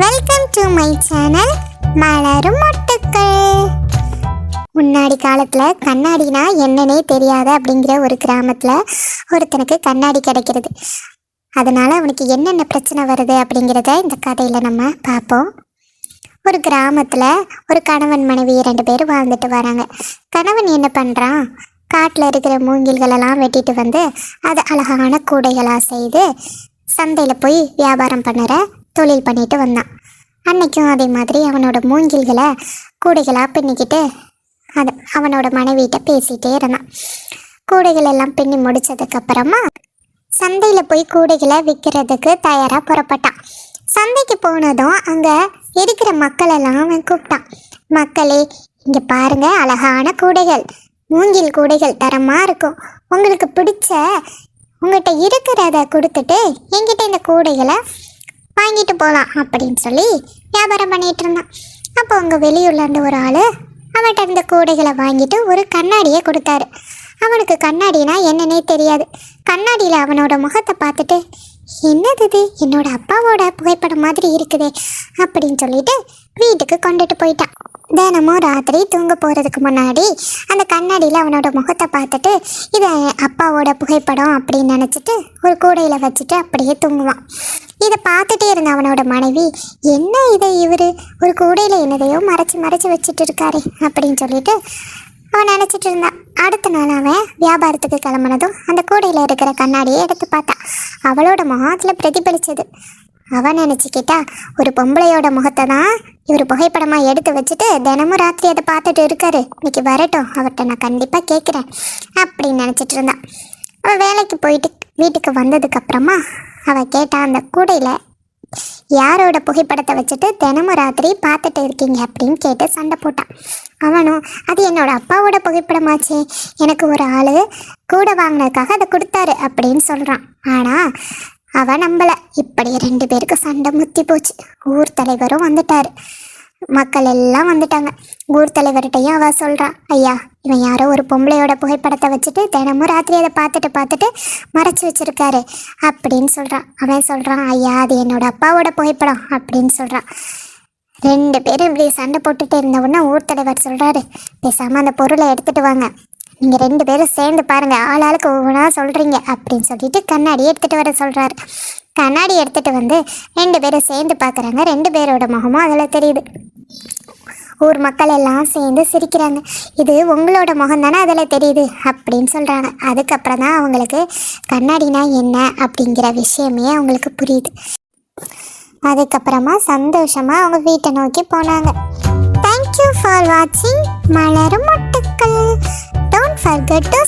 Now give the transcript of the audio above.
Welcome to my channel மலரும் மொட்டுக்கள் முன்னாடி காலத்தில் கண்ணாடினா என்னன்னே தெரியாது அப்படிங்கிற ஒரு கிராமத்தில் ஒருத்தனுக்கு கண்ணாடி கிடைக்கிறது. அதனால் அவனுக்கு என்னென்ன பிரச்சனை வருது அப்படிங்கிறத இந்த கதையில் நம்ம பார்ப்போம். ஒரு கிராமத்தில் ஒரு கணவன் மனைவி ரெண்டு பேர் வாழ்ந்துட்டு வராங்க. கணவன் என்ன பண்ணுறான் காட்டில் இருக்கிற மூங்கில்களெல்லாம் வெட்டிட்டு வந்து அதை அழகான கூடைகளாக செய்து சந்தையில் போய் வியாபாரம் பண்ணுற தொழில் பண்ணிட்டு வந்தான். அன்னைக்கும் அதே மாதிரி அவனோட மூங்கில்களை கூடைகளாக பின்னிக்கிட்டு அது அவனோட மனைவிகிட்ட பேசிகிட்டே இருந்தான். கூடைகள் எல்லாம் பின்னி முடிச்சதுக்கப்புறமா சந்தையில் போய் கூடைகளை விற்கிறதுக்கு தயாராக புறப்பட்டான். சந்தைக்கு போனதும் அங்கே இருக்கிற மக்களெல்லாம் அவன் கூப்பிட்டான். மக்களே இங்கே பாருங்க அழகான கூடைகள். மூங்கில் கூடைகள் தரமாக இருக்கும். உங்களுக்கு பிடிச்ச உங்கள்கிட்ட இருக்கிறத கொடுத்துட்டு எங்கிட்ட இந்த கூடைகளை வாங்கிட்டு போகலாம் அப்படின்னு சொல்லி வியாபாரம் பண்ணிகிட்டு இருந்தான். அப்போ அங்கே வெளியூர்லேருந்து ஒரு ஆள் அவன்கிட்ட இருந்த கூடைகளை வாங்கிட்டு ஒரு கண்ணாடியை கொடுத்தாரு. அவனுக்கு கண்ணாடினா என்னன்னே தெரியாது. கண்ணாடியில் அவனோட முகத்தை பார்த்துட்டு என்னது இது? என்னோட அப்பாவோட புகைப்படம் மாதிரி இருக்குதே அப்படின்னு சொல்லிட்டு வீட்டுக்கு கொண்டுட்டு போயிட்டான். தினமும் ராத்திரி தூங்க போகிறதுக்கு முன்னாடி அந்த கண்ணாடியில் அவனோட முகத்தை பார்த்துட்டு இது அப்பாவோட புகைப்படம் அப்படின்னு நினச்சிட்டு ஒரு கூடையில் வச்சுட்டு அப்படியே தூங்குவான். இதை பார்த்துட்டே இருந்த அவனோட மனைவி என்ன இது இவர்? ஒரு கூடையில் என்னதையோ மறைச்சி மறைச்சி வச்சுட்டு இருக்காரு அப்படின்னு சொல்லிட்டு அவன் நினச்சிட்டு இருந்தான் அடுத்த நாள் அவன் வியாபாரத்துக்கு கிளம்புனதும் அந்த கூடையில் இருக்கிற கண்ணாடியை எடுத்து பார்த்தான் அவளோட முகத்தில் பிரதிபலிச்சது. அவன் நினச்சிக்கிட்டா ஒரு பொம்பளையோட முகத்தை தான் இவர் புகைப்படமாக எடுத்து வச்சுட்டு தினமும் ராத்திரி அதை பார்த்துட்டு இருக்காரு. இன்னைக்கு வரட்டும் அவர்கிட்ட நான் கண்டிப்பாக கேட்குறேன் அப்படின்னு நினச்சிட்டு இருந்தான். அவன் வேலைக்கு போயிட்டு வீட்டுக்கு வந்ததுக்கப்புறமா அவள் கேட்டா அந்த கூடையில் யாரோட புகைப்படத்தை வச்சுட்டு தினமும் ராத்திரி பார்த்துட்டு இருக்கீங்க? அப்படின்னு கேட்டு சண்டை போட்டான். அவனும் அது என்னோட அப்பாவோட புகைப்படமாச்சே. எனக்கு ஒரு ஆள் கூட வாங்கினதுக்காக அதை கொடுத்தாரு அப்படின்னு சொல்கிறான் ஆனால் அவன் நம்பல. இப்படி ரெண்டு பேருக்கு சண்டை முத்தி போச்சு. ஊர் தலைவரும் வந்துட்டார். மக்கள் எல்லாம் வந்துட்டாங்க. ஊர் தலைவர்கிட்டையும் அவ சொல்கிறான் ஐயா இவன் யாரோ ஒரு பொம்பளையோட புகைப்படத்தை வச்சுட்டு தினமும் ராத்திரி அதை பார்த்துட்டு பார்த்துட்டு மறைச்சி வச்சிருக்காரு அப்படின்னு சொல்கிறான் அவன் சொல்கிறான் ஐயா அது என்னோட அப்பாவோட புகைப்படம் அப்படின்னு சொல்கிறான் ரெண்டு பேரும் இப்படி சண்டை போட்டுட்டு இருந்த உடனே ஊர் தலைவர் சொல்கிறாரு பேசாமல் அந்த பொருளை எடுத்துகிட்டு வாங்க. நீங்கள் ரெண்டு பேரும் சேர்ந்து பாருங்கள் ஆள் ஆளுக்கு ஒவ்வொன்றா சொல்கிறீங்க அப்படின்னு சொல்லிட்டு கண்ணாடி எடுத்துகிட்டு வர சொல்கிறாரு கண்ணாடி எடுத்துகிட்டு வந்து ரெண்டு பேரும் சேர்ந்து பார்க்குறாங்க ரெண்டு பேரோட முகமும் அதில் தெரியுது. ஊர் மக்கள் எல்லாம் சேர்ந்து சிரிக்கிறாங்க. இது உங்களோட முகம் தானே அதில் தெரியுது? அப்படின்னு சொல்கிறாங்க அதுக்கப்புறம் தான் அவங்களுக்கு கண்ணாடினா என்ன? அப்படிங்கிற விஷயமே அவங்களுக்கு புரியுது. அதுக்கப்புறமா சந்தோஷமாக அவங்க வீட்டை நோக்கி போனாங்க. தேங்க்யூ ஃபார் வாட்சிங் மலரும் மொட்டுக்கள். Don't forget to